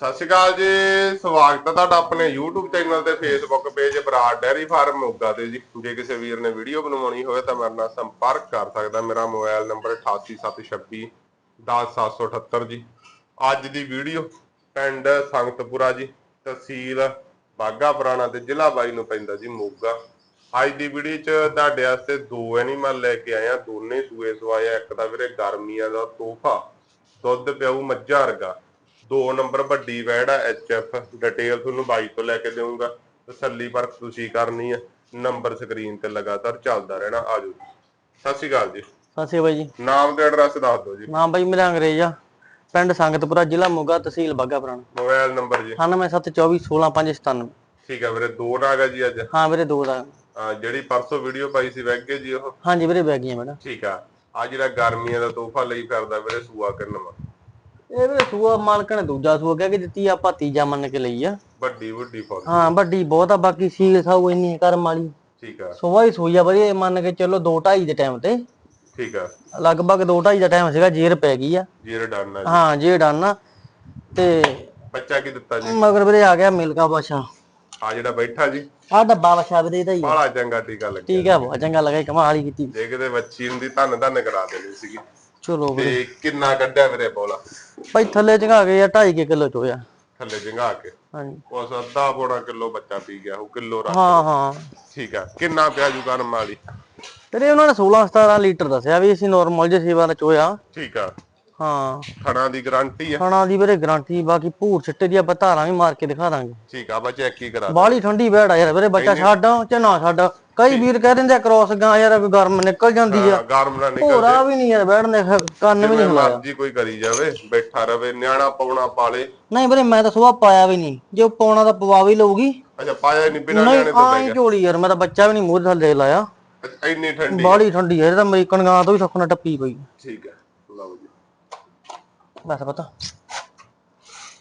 ਸਤਿ ਸ਼੍ਰੀ ਅਕਾਲ ਜੀ, ਸਵਾਗਤ ਹੈ ਤੁਹਾਡਾ ਆਪਣੇ YouTube ਚੈਨਲ ਤੇ Facebook page Brar dairy farm Moga ਤੇ ਜੀ। ਜੇ ਕਿਸੇ ਵੀਰ ਨੇ ਵੀਡੀਓ ਬਣਵਾਉਣੀ ਹੋਵੇ ਤਾਂ ਮੇਰੇ ਨਾਲ ਸੰਪਰਕ ਕਰ ਸਕਦਾ। ਮੇਰਾ ਮੋਬਾਈਲ ਨੰਬਰ 8876 10778 ਜੀ। ਅੱਜ ਦੀ ਵੀਡੀਓ ਪਿੰਡ ਸੰਗਤਪੁਰਾ ਜੀ, ਤਹਿਸੀਲ ਬਾਗਾ ਪੁਰਾਣਾ ਤੇ ਜ਼ਿਲ੍ਹਾ ਬਾਈ ਨੂੰ ਪੈਂਦਾ ਜੀ ਮੋਗਾ। ਅੱਜ ਦੀ ਵੀਡੀਓ ਚ ਤੁਹਾਡੇ ਵਾਸਤੇ ਦੋ ਐਨੀਮਲ ਲੈ ਕੇ ਆਏ ਆ ਦੋਨੇ ਸੂਏ ਸਵਾਇਆ, ਇੱਕ ਤਾਂ ਵੀਰੇ ਗਰਮੀਆਂ ਦਾ ਤੋਹਫਾ, ਦੁੱਧ ਪਿਆਊ ਮੱਝਾ ਵਰਗਾ। ਦੋ ਨੰਬਰ ਵੱਡੀ ਵੈੜ ਆ ਐਫ ਡਿਟੇਲ ਤੁਹਾਨੂੰ ਬਾਈ ਤੋਂ ਲੈ ਕੇ ਦੇਵਾਂਗਾ ਤਸੱਲੀ ਪਰ ਤੁਸੀਂ ਕਰਨੀ ਹੈ ਨੰਬਰ ਸਕਰੀਨ ਤੇ ਲਗਾਤਾਰ ਚੱਲਦਾ ਰਹਿਣਾ ਆਜੋ ਸਤਿ ਸ਼੍ਰੀ ਅਕਾਲ ਜੀ। ਸਤਿ ਸ਼੍ਰੀ ਅਕਾਲ ਜੀ। ਨਾਮ ਤੇ ਐਡਰੈਸ ਦੱਸ ਦਿਓ ਜੀ। ਨਾਮ ਬਾਈ ਮੇਰਾ ਅੰਗਰੇਜ਼ ਆ ਪਿੰਡ ਸੰਗਤਪੁਰਾ ਜ਼ਿਲ੍ਹਾ ਮੋਗਾ ਤਹਿਸੀਲ ਬਾਗਾ ਪੁਰਾਣਾ। ਮੋਬਾਈਲ ਨੰਬਰ ਜੀ। 9724216597 ਠੀਕ ਹੈ ਵੀਰੇ ਦੋ ਨਾਗ ਆ ਜੀ ਅੱਜ। ਹਾਂ ਵੀਰੇ ਦੋ ਅਹ ਜਿਹੜੀ ਪਰਸੋਂ ਵੀਡੀਓ ਪਾਈ ਸੀ ਵੈਗੇ ਜੀ ਉਹ? ਹਾਂਜੀ ਵੀਰੇ ਬੈਗੀਆਂ ਮੈਡਮ। ਠੀਕ ਆ। ਆ ਜਿਹੜਾ ਗਰਮੀਆਂ ਦਾ ਤੋਹਫਾ ਲਈ ਫਿਰਦਾ ਵੀਰੇ ਸੂਆ ਕਿੰਨਵਾ ਇਹ ਵੀਰੇ ਸੂਆ ਮਾਲਕ ਨੇ ਦੂਜਾ ਸੂਆ ਕਹਿ ਕੇ ਦਿੱਤੀ ਆਪਾਂ ਤੀਜਾ ਮੰਨ ਕੇ ਲਈ ਆ ਵੱਡੀ ਵੱਡੀ ਫੌਜ। ਹਾਂ ਵੱਡੀ ਬਹੁਤ ਆ ਬਾਕੀ ਸੀਲ ਸਾਊ ਇੰਨੀ ਹੈ ਕਰਮ ਵਾਲੀ। ਠੀਕ ਆ। ਸੋਵਾ ਹੀ ਸੂਈ ਆ ਵਧੀਆ ਇਹ ਮੰਨ ਕੇ ਚੱਲੋ 2.5 ਦੇ ਟਾਈਮ ਤੇ। ਠੀਕ ਆ। ਲਗਭਗ 2.5 ਦਾ ਟਾਈਮ ਸੀਗਾ ਜੇਰ ਪੈ ਗਈ ਆ। ਜੀਰ ਡਾਨਾ ਜੀ। ਹਾਂ ਜੇ ਡਨ ਤੇ ਬੱਚਾ ਕੀ ਦਿੱਤਾ ਜੀ? ਮਗਰ ਵੀਰੇ ਆ ਗਿਆ ਮਿਲਕਾ ਬਾਸ਼ਾ ਆ ਜਿਹੜਾ ਬੈਠਾ ਜੀ। ਆ ਡੱਬਾ ਬਾਸ਼ਾ ਵੀਰੇ ਇਹਦਾ ਹੀ। ਬਾਲਾ ਚੰਗਾ ਟੀਕਾ ਲੱਗਿਆ। ਠੀਕ ਆ ਬਹੁਤ ਚੰਗਾ ਲੱਗਾ ਕਮਾਲ ਹੀ ਕੀਤੀ। ਜੇ ਕਿਤੇ ਬੱਚੀ ਹੁੰਦੀ ਧੰਨ ਧੰਨ ਕਰਾ ਦੇਣੀ ਸੀਗੀ। ਚਲੋ ਵੀਰੇ। ਤੇ ਕਿੰਨਾ ਕੱਢਿਆ ਵੀਰੇ ਬੋਲਾ? ਭਾਈ ਥੱਲੇ ਚੰਗਾ ਗਏ ਆ 2.5 ਕਿਲੋ ਚੋਇਆ ਥੱਲੇ ਜੰਗਾ ਕੇ? ਹਾਂਜੀ। ਉਸ ਅੱਧਾ ਪੌਣਾ ਕਿਲੋ ਬੱਚਾ ਪੀ ਗਿਆ ਉਹ ਕਿਲੋ ਰੱਖ ਹਾਂ ਹਾਂ। ਠੀਕ ਆ ਕਿੰਨਾ ਪਿਆ ਜੂ ਕਰਮ ਵਾਲੀ? ਤੇਰੇ ਉਹਨਾਂ ਨੇ 16 17 ਲੀਟਰ ਦੱਸਿਆ ਵੀ ਅਸੀਂ ਨਾਰਮਲ ਜੇ ਸੇਵਾ ਦਾ ਚੋਇਆ ਠੀਕ ਆ। ਹਾਂ। ਥਣਾ ਦੀ ਗਾਰੰਟੀ ਆ। ਖਾਣਾ ਦੀ ਵੀਰੇ ਗਾਰੰਟੀ ਬਾਕੀ ਭੂਰ ਛਿੱਟੇ ਦੀ ਆਪਾਂ ਧਾਰਾਂ ਵੀ ਮਾਰ ਕੇ ਦਿਖਾ ਦਾਂਗੇ। ਠੀਕ ਆ ਬੱਚਾ ਚੈੱਕ ਹੀ ਕਰਾ ਦੇ। ਬਾਹਲੀ ਠੰਡੀ ਬੈੜ ਆ ਯਾਰ ਵੀਰੇ ਬੱਚਾ ਛੱਡ ਚ ਨਾ ਛੱਡ ਕਈ ਵੀਰ ਕਹਿ ਦਿੰਦੇ ਆ ਕ੍ਰੋਸ ਗਾਂ ਯਾਰ ਵੀ ਗਰਮ ਨਿਕਲ ਜਾਂਦੀ ਆ। ਗਰਮ ਨਾ ਨਿਕਲ ਭੋਰਾ ਵੀ ਨਹੀਂ ਯਾਰ ਬੈੜ ਨੇ ਕੰਨ ਵੀ ਨਹੀਂ ਹਿਲਾਇਆ ਮਰਜ਼ੀ ਕੋਈ ਕਰੀ ਜਾਵੇ ਬੈਠਾ ਰਵੇ ਨਿਆਣਾ ਪਾਉਣਾ ਪਾਲੇ ਨਹੀਂ ਵੀਰੇ ਮੈਂ ਤਾਂ ਸੁਭਾ ਪਾਇਆ ਵੀ ਨਹੀਂ। ਜੇ ਪਾਉਣਾ ਤਾਂ ਪਵਾ ਵੀ ਲਊਗੀ। ਅੱਛਾ ਪਾਇਆ ਨਹੀਂ ਬਿਨਾਂ ਨਹੀਂ ਨਿਆਣੇ ਤੋਂ ਆਈ ਝੋਲੀ ਯਾਰ ਮੈਂ ਤਾਂ ਬੱਚਾ ਵੀ ਨਹੀਂ ਮੂੰਹ ਥੱਲੇ ਲਾਇਆ। ਇੰਨੀ ਠੰਡੀ ਬਾਹਲੀ ਠੰਡੀ ਹੈ ਇਹ ਤਾਂ ਅਮਰੀਕਨ ਗਾਂ ਤੋਂ ਵੀ ਸਖਣਾ ਟੱਪੀ ਪਈ। ਠੀਕ ਹੈ ਲਓ ਜੀ। ਬਸ ਪਤਾ।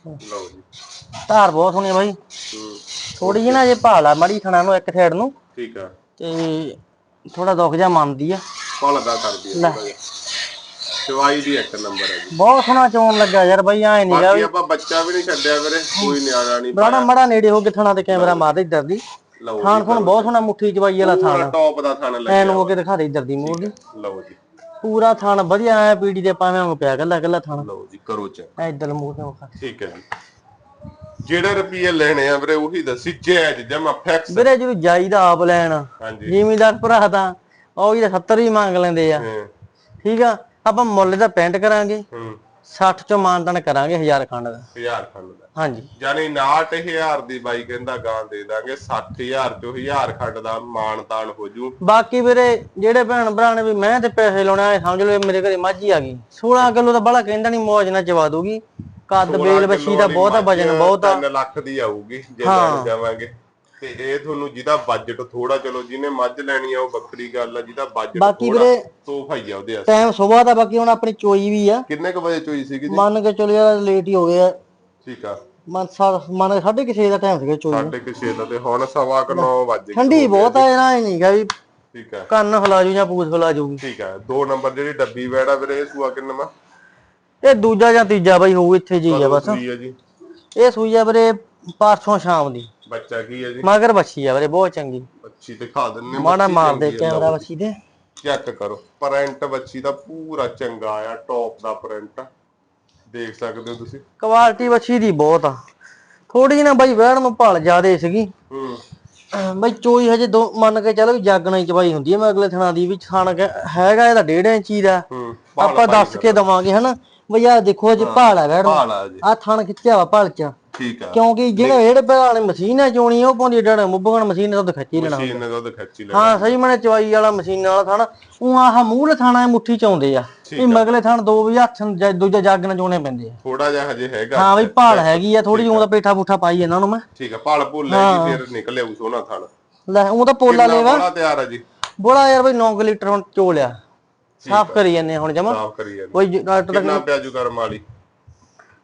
ਲਓ ਜੀ। ਧਾਰ ਬਹੁਤ ਸੋਹਣੀ ਆ ਬਾਈ। ਥੋੜੀ ਜਿਹੀ ਨਾ ਜੇ ਭਾਲਾ ਮੜੀ ਥਣਾ ਨੂੰ ਇੱਕ ਸਾਈਡ ਨੂੰ। ਠੀਕ ਆ। ਤੇ ਥੋੜਾ ਦੁੱਖ ਜਾ ਮੰਨਦੀ ਆ। ਭਲਦਾ ਕਰਦੀ ਹੈ ਥੋੜ੍ਹਾ ਜਿਹਾ। ਦੀ ਇੱਕ ਨੰਬਰ ਹੈ ਜੀ। ਬਹੁਤ ਸੋਹਣਾ ਚੋਣ ਲੱਗਾ ਯਾਰ ਬਾਈ ਐ ਨਹੀਂ ਬਾਕੀ ਆਪਾਂ ਬੱਚਾ ਵੀ ਨਹੀਂ ਛੱਡਿਆ ਵੀਰੇ ਕੋਈ ਨਿਆਣਾ ਨਹੀਂ ਬਰਾੜਾ ਮੜਾ ਨੇੜੇ ਹੋ ਕੇ ਥਣਾ ਤੇ ਕੈਮਰਾ ਮਾਰ ਦੇ ਇੱਧਰ ਦੀ। ਲਓ ਜੀ ਥਾਣ ਥਣ ਬਹੁਤ ਸੋਹਣਾ ਮੁੱਠੀ ਚਵਾਈ ਵਾਲਾ ਥਾਣ। ਪੂਰਾ ਟੌਪ ਦਾ ਥਣ ਲੱਗਿਆ ਐਨ ਹੋ ਕੇ ਦਿਖਾ ਦੇ ਇੱਧਰ ਦੀ ਮੂੰਹ ਦੀ। ਲਓ ਜੀ। ਪੂਰਾ ਥਾਣ ਵਧੀਆ ਐ ਪੀੜੀ ਦੇ ਪਾਵੇਂ ਵਾਂਗ ਪਿਆ ਗੱਲਾ ਗੱਲਾ ਥਾਣ। ਲਓ ਜੀ ਕਰੋ ਚੈੱਕ ਐ ਇੱਧਰ ਮੂੰਹ ਤੇ ਵਿਖਾ ਠੀਕ ਹੈ ਜੀ। ਜਿਹੜੇ ਰੁਪਏ ਲੈਣੇ ਆ ਵੀਰੇ ਉਹੀ ਦੱਸੀ ਜੈਜ ਜਮਾ ਫਿਕਸ ਵੀਰੇ ਜਦੋਂ ਜਾਈਦਾ ਆਪ ਲੈਣ ਹਾਂਜੀ। ਜ਼ਿਮੀਦਾਰ ਭਰਾ ਤਾਂ ਉਹ ਜਿਹੜਾ 70 ਹੀ ਮੰਗ ਲੈਂਦੇ ਆ। ਠੀਕ ਆ ਆਪਾਂ ਮੁੱਲ ਦਾ ਪੈਂਟ ਕਰਾਂਗੇ ਹੂੰ। 60 ਚੋਂ ਮਾਨਤਨ ਕਰਾਂਗੇ 1000 ਖੰਡ ਦਾ। ਹਜ਼ਾਰ ਖੰਡ ਦਾ। ਹਾਂਜੀ। ਯਾਨੀ 69000 ਦੀ ਬਾਈ ਕਹਿੰਦਾ ਗਾਂ ਦੇ ਦਾਂਗੇ 60000 ਚੋਂ 1000 ਖੰਡ ਦਾ ਮਾਨ ਤਾਨ ਹੋ ਜੂ। ਬਾਕੀ ਵੀਰੇ ਜਿਹੜੇ ਭੈਣ ਭਰਾ ਨੇ ਵੀ ਮੈਂ ਤੇ ਪੈਸੇ ਲਾਉਣੇ ਸਮਝ ਲਓ ਮੇਰੇ ਘਰੇ ਮੱਝ ਆ ਗਈ। 16 ਕਿਲੋ ਤਾਂ ਬੜਾ ਕਹਿੰਦਾ ਨਹੀਂ ਮੌਜ ਨਾਲ ਚਵਾ ਦੂਗੀ ਕੱਦ ਬੇਲ ਬੱਛੀ ਦਾ ਬਹੁਤਾ ਵਜਨ ਬਹੁਤ ਆ 3 ਲੱਖ ਦੀ ਆਊਗੀ ਜੇ ਲੈਣ ਜਾਵਾਂਗੇ। ਤੇ ਇਹ ਤੁਹਾਨੂੰ ਜਿਹਦਾ ਬਜਟ ਥੋੜਾ ਚਲੋ ਜਿਹਨੇ ਮੱਝ ਲੈਣੀ ਆ ਉਹ ਵੱਖਰੀ ਗੱਲ ਆ ਜਿਹਦਾ ਬਜਟ ਬਾਕੀ ਵੀਰੇ ਤੋਹਫਾ ਹੀ ਆ ਉਹਦੇ ਵਾਸਤੇ। ਟਾਈਮ ਸਵੇਰ ਦਾ ਬਾਕੀ ਹੁਣ ਆਪਣੀ ਚੋਈ ਵੀ ਆ। ਕਿੰਨੇ ਕੁ ਵਜੇ ਚੋਈ ਸੀਗੀ ਜੀ? ਮੰਨ ਕੇ ਚਲੋ ਯਾਰ ਲੇਟ ਹੀ ਹੋ ਗਿਆ ਠੀਕ ਆ। ਮਨ ਸਾ ਮੰਨ ਕੇ ਸਾਢੇ ਕਿਸੇ ਦਾ ਟਾਈਮ ਸੀਗਾ ਚੋਈ। ਸਾਢੇ ਕੁ ਛੇ ਦਾ ਤੇ ਹੁਣ ਸਵਾ ਕੁ 9 ਵਜੇ ਠੰਡੀ ਬਹੁਤ ਆ ਇਹਨਾਂ ਨਹੀਂ ਗਾ ਵੀ ਠੀਕ ਆ। ਕੰਨ ਹਿਲਾ ਜੂ ਜਾਂ ਪੂਛ ਜੂਗੀ ਠੀਕ ਆ। ਦੋ ਨੰਬਰ ਜਿਹੜੀ ਡੱਬੀ ਵੈੜਾ ਵੀਰੇ ਇਹ ਸੂਆ ਕਿੰਨਾ ਇਹ ਦੂਜਾ ਜਾਂ ਤੀਜਾ ਬਾਈ ਹੋਊ ਇੱਥੇ ਜੀ ਆ ਬਸ। ਸੂਈ ਆ ਜੀ। ਇਹ ਸੂਈ ਆ ਵੀਰੇ ਪਰਸੋਂ ਸ਼ਾਮ ਦੀ। ਬੱਚਾ ਕੀ ਆ ਜੀ? ਮਗਰ ਬੱਛੀ ਆ ਵੀਰੇ ਬਹੁਤ ਚੰਗੀ। ਬੱਚੀ ਦਿਖਾ ਦਿੰਨੇ ਮਾੜਾ ਮਾਰ ਦੇ ਕੈਮਰਾ ਬੱਛੀ ਦੇ ਚੈੱਕ ਕਰੋ ਪ੍ਰਿੰਟ ਬੱਚੀ ਦਾ ਪੂਰਾ ਚੰਗਾ ਆ ਟੌਪ ਦਾ ਪ੍ਰਿੰਟ। ਦੇਖ ਸਕਦੇ ਹੋ ਤੁਸੀਂ। ਕੁਆਲਿਟੀ ਬੱਛੀ ਦੀ ਬਹੁਤ ਆ। ਥੋੜੀ ਨਾ ਬਾਈ ਵਹਿਣ ਨੂੰ ਭਾਲ ਜ਼ਿਆਦੇ ਸੀਗੀ। ਹੂੰ। ਬਈ ਚੋਈ ਹਜੇ ਦੋ ਮੰਨ ਕੇ ਚੱਲ ਵੀ ਜਾਗਣਾ ਹੀ ਚਵਾਈ ਹੁੰਦੀ ਹੈ ਮੈਂ ਅਗਲੇ ਥਣਾ ਦੀ ਵੀ ਥਣ ਹੈਗਾ ਇਹਦਾ 1.5 ਇੰਚੀ ਦਾ। ਹੂੰ ਆਪਾਂ ਦੱਸ ਕੇ ਦਵਾਂਗੇ ਹਨਾ। ਬਈ ਆ ਦੇਖੋ ਹਜੇ ਭਾਲ ਭਾਲਾ ਜੀ ਆ ਥਣ ਖਿੱਚਿਆ ਵਾ ਭਾਲ ਚ। ਠੀਕ ਆ। ਕਿਉਂਕਿ ਜਿਹੜੇ ਜਿਹੜੇ ਵਾਲੇ ਮਸ਼ੀਨ ਹੈ ਚੋਣੀ ਉਹ ਪਾਉਂਦੀ ਡੜ ਮੁੱਬਗਣ ਮਸ਼ੀਨ ਤਾਂ ਖਿੱਚੀ ਲੈਣਾ। ਮਸ਼ੀਨ ਨੇ ਦੁੱਧ ਖਿੱਚੀ ਲੈਣਾ। ਹਾਂ ਸਹੀ ਮਨੇ ਚਵਾਈ ਵਾਲਾ ਮਸ਼ੀਨ ਵਾਲਾ ਥਾਣਾ। ਉਹ ਆਹ ਮੂਹਰੇ ਥਾਣਾ ਮੁੱਠੀ ਚ ਆਉਂਦੇ ਆ। ਇਹ ਮਗਲੇ ਥਾਣ ਦੋ ਵੀ ਹੱਥ ਜਾਂ ਦੂਜਾ ਜੱਗ ਨਾਲ ਚੋਣੇ ਪੈਂਦੇ ਆ। ਥੋੜਾ ਜਿਹਾ ਹਜੇ ਹੈਗਾ। ਹਾਂ ਬਈ ਭਾਲ ਹੈਗੀ ਆ ਥੋੜੀ ਜਿਹੀ ਉਹਦਾ ਪੇਠਾ ਪੁੱਠਾ ਪਾਈ ਇਹਨਾਂ ਨੂੰ ਮੈਂ। ਠੀਕ ਆ ਭਾਲ ਭੁੱਲ ਲੈਗੀ ਫਿਰ ਨਿਕਲੇ ਉਹ ਸੋਨਾ ਥਣ। ਲੈ ਉਹ ਤਾਂ ਪੋਲਾ ਲੇਵਾ। ਬੜਾ ਤਿਆਰ ਆ ਜੀ। ਬੋਲਾ ਯਾਰ ਬਈ 9 ਲੀਟਰ ਹੁਣ ਚੋ ਲਿਆ। ਸਾਫ਼ ਕਰੀ ਜਾਂਦੇ ਆ ਹੁਣ ਜਮਾ। ਸਾਫ਼ ਕਰੀ ਜਾਂਦੇ ਕੋਈ ਡਾਕਟਰ ਕਿੰਨਾ ਪਿਆ ਜੂ ਕਰਮ ਵਾਲੀ?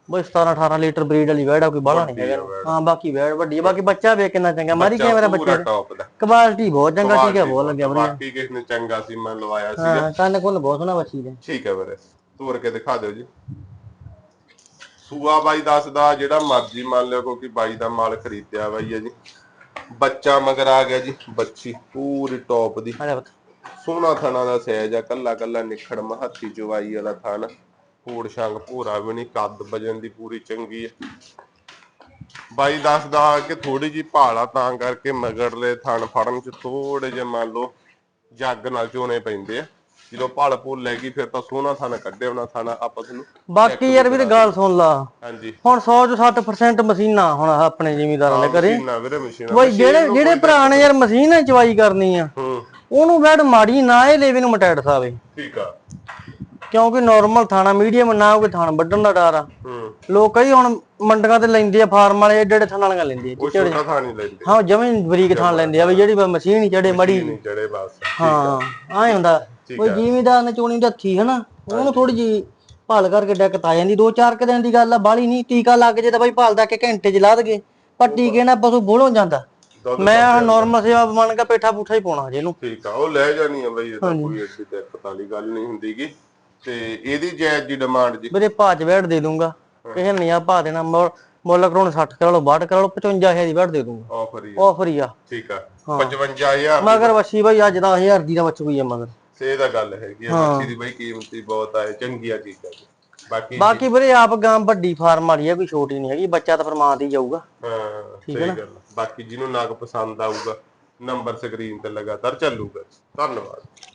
ਬਈ 17 18 ਲੀਟਰ ਬਰੀਡ ਵਾਲੀ ਵੈੜ ਆ ਕੋਈ ਬਾਹਲਾ ਨਹੀਂ ਹੈਗਾ। ਹਾਂ ਬਾਕੀ ਵੈੜ ਵੱਡੀ ਆ ਬਾਕੀ ਬੱਚਾ ਵੇਖ ਕਿੰਨਾ ਚੰਗਾ। ਮਾਰੀ ਗਿਆ ਮੇਰਾ ਬੱਚਾ ਟੌਪ ਦਾ। ਕੁਆਲਿਟੀ ਬਹੁਤ ਚੰਗਾ ਠੀਕ ਹੈ ਬਹੁਤ ਲੱਗਿਆ ਵੀਰੇ ਬਾਕੀ ਕਿਸ ਨੇ ਚੰਗਾ ਸੀ ਮੈਂ ਲਵਾਇਆ ਸੀ ਹਾਂ ਕੰਨ ਕੋਲ ਬਹੁਤ ਸੋਹਣਾ ਬੱਚੀ ਦੇ। ਠੀਕ ਹੈ ਵੀਰੇ ਤੋਰ ਕੇ ਦਿਖਾ ਦਿਓ ਜੀ। ਸੂਆ ਬਾਈ ਦੱਸਦਾ ਜਿਹੜਾ ਮਰਜ਼ੀ ਮੰਨ ਲਿਓ ਕਿਉਂਕਿ ਬਾਈ ਦਾ ਮਾਲ ਖਰੀਦਿਆ ਬਾਈ ਹੈ ਜੀ। ਬੱਚਾ ਮਗਰ ਆ ਗਿਆ ਜੀ ਬੱਚੀ ਪੂਰੀ ਟੌਪ ਦੀ। ਜਾ ਪੁੱਤ। ਸੋਹਣਾ ਥਣਾ ਦਾ ਸਹਿਜ ਆ ਕੱਲਾ ਕੱਲਾ ਨਿਖੜ ਮਹੱਤੀ ਚਵਾਈ ਵਾਲਾ ਥਣ। ਪੂੜ ਸ਼ੰਗ ਭੂਰਾ ਵੀ ਨਹੀਂ ਕੱਦ ਵਜਨ ਦੀ ਪੂਰੀ ਚੰਗੀ ਹੈ ਬਾਈ ਦੱਸਦਾ ਕਿ ਥੋੜੀ ਜੀ ਭਾਲਾ ਤਾਂ ਕਰਕੇ ਮਗਰਲੇ ਥਣ ਫੜਨ ਚ ਥੋੜੇ ਜਿਹਾ ਮੰਨ ਲਓ ਜੱਗ ਨਾਲ ਚੋਣੇ ਪੈਂਦੇ ਆ। ਜਦੋਂ ਭਲ ਭੁੱਲ ਲੈ ਗਈ ਫਿਰ ਤਾਂ ਸੋਹਣਾ ਥਣ ਕੱਢੇ ਉਹਨਾਂ ਥਣ ਆਪਾਂ ਤੁਹਾਨੂੰ ਬਾਕੀ ਯਾਰ ਵੀਰੇ ਗੱਲ ਸੁਣ ਲਾ। ਹਾਂਜੀ। ਹੁਣ 100 ਚੋਂ 60% ਮਸ਼ੀਨਾਂ ਹੁਣ ਆਪਣੇ ਜ਼ਿਮੀਦਾਰਾਂ ਦੇ ਘਰੇ ਮਸ਼ੀਨਾਂ ਵੀਰੇ ਮਸ਼ੀਨਾਂ ਬਈ ਜਿਹੜੇ ਜਿਹੜੇ ਭਰਾ ਨੇ ਯਾਰ ਮਸ਼ੀਨ ਚਵਾਈ ਕਰਨੀ ਆ ਹੂੰ। ਉਹਨੂੰ ਬੈਡ ਮਾੜੀ ਨਾ ਇਹ ਲੇਵੇ ਨੂੰ ਮਟੈਟ ਸਾਵੇ। ਠੀਕ ਆ। ਕਿਉਂਕਿ ਨਾਰਮਲ ਥਾਣਾ ਮੀਡੀਅਮ ਨਾ ਕੋਈ ਥਾਣ ਵੱਢਣ ਦਾ ਡਰ ਆ। ਹੂੰ। ਲੋਕ ਕਈ ਹੁਣ ਮੰਡੀਆਂ ਤੇ ਲੈਂਦੇ ਆ ਫਾਰਮ ਵਾਲੇ ਏਡੇ ਏਡੇ ਥਾਂ ਵਾਲੀਆਂ ਲੈਂਦੇ ਆ ਉਹ ਛੋਟਾ ਥਾਂ ਨਹੀਂ ਲੈਂਦੇ ਹਾਂ ਜਮੇ ਬਰੀਕ ਥਾਂ ਲੈਂਦੇ ਆ ਵੀ ਜਿਹੜੀ ਮਸ਼ੀਨ ਹੀ ਚੜੇ ਮੜੀ ਨਹੀਂ ਚੜੇ ਬਸ ਹਾਂ ਆਏ ਹੁੰਦਾ ਕੋਈ ਜ਼ਿਮੀਦਾਰ ਨੇ ਚੋਣੀ ਦੇ ਹੱਥੀ ਹਨਾ? ਉਹਨੂੰ ਥੋੜੀ ਜੀ ਭਾਲ ਕਰਕੇ ਡੈਕਤ ਆ ਜਾਂਦੀ ਦੋ ਚਾਰ ਕੁ ਦਿਨ ਦੀ ਗੱਲ ਆ ਬਾਲੀ ਨਹੀਂ ਟੀਕਾ ਲੱਗ ਜੇ ਤਾਂ ਬਾਈ ਭਾਲਦਾ ਕਿ ਘੰਟੇ ਚ ਲਾ ਦਗੇ ਪਰ ਟੀਕੇ ਨਾਲ ਪਸ਼ੂ ਬੋਲੋਂ ਜਾਂਦਾ? ਮੈਂ ਆਹ ਨਾਰਮਲ ਸੇਵਾ ਬਣ ਕੇ ਪੇਠਾ ਪੁੱਠਾ ਹੀ ਪਾਉਣਾ ਜੇ ਇਹਨੂੰ। ਠੀਕ ਆ ਉਹ ਲੈ ਜਾਣੀ ਆ ਬਈ ਇਹ ਤਾਂ ਕੋਈ ਐਡੀ ਦਿੱਕਤ ਵਾਲੀ ਗੱਲ ਨਹੀਂ ਹੁੰਦੀਗੀ। ਤੇ ਇਹਦੀ ਜਾਇਜ਼ ਜੀ ਡਿਮਾਂਡ ਜੀ। ਵੀਰੇ ਭਾਅ ਚ ਬੈਠ ਦੇ ਦੂੰਗਾ। ਕਿਸੇ ਨੇ ਆ ਭਾਅ ਦੇਣਾ ਮੁੱਲ ਕਰਾਉਣ 60 ਕਰਾ ਲਓ 62 ਕਰਾ ਲਓ 55000 ਦੀ ਬੈਠ ਦੇ ਦੂੰਗਾ। ਆਫਰ ਹੀ ਆ। ਆਫਰ ਹੀ ਆ। ਠੀਕ ਆ 55000 ਮਗਰ ਵੱਛੀ ਬਾਈ ਅੱਜ 10000 ਦੀ ਦਾ ਬੱਚ ਗਈ ਆ ਮਗਰ। ਸੇ ਦਾ ਗੱਲ ਹੈਗੀ ਆ ਮੱਛੀ ਦੀ ਬਈ ਕੀਮਤੀ ਬਹੁਤ ਆ ਇਹ ਚੰਗੀ ਆ ਚੀਜ਼ ਆ। ਬਾਕੀ ਬਾਕੀ ਵੀਰੇ ਆਪ ਗਾਂ ਵੱਡੀ ਫਾਰਮ ਵਾਲੀ ਆ ਕੋਈ ਛੋਟੀ ਨਹੀਂ ਹੈਗੀ ਬੱਚਾ ਤਾਂ ਫਰਮਾਂ ਤੇ ਜਾਊਗਾ। ਹਾਂ। ਸਹੀ ਗੱਲ ਆ। ਬਾਕੀ ਜਿਹਨੂੰ ਨਗ ਪਸੰਦ ਆਊਗਾ ਨੰਬਰ ਸਕਰੀਨ ਤੇ ਲਗਾਤਾਰ ਚੱਲੂਗਾ। ਧੰਨਵਾਦ।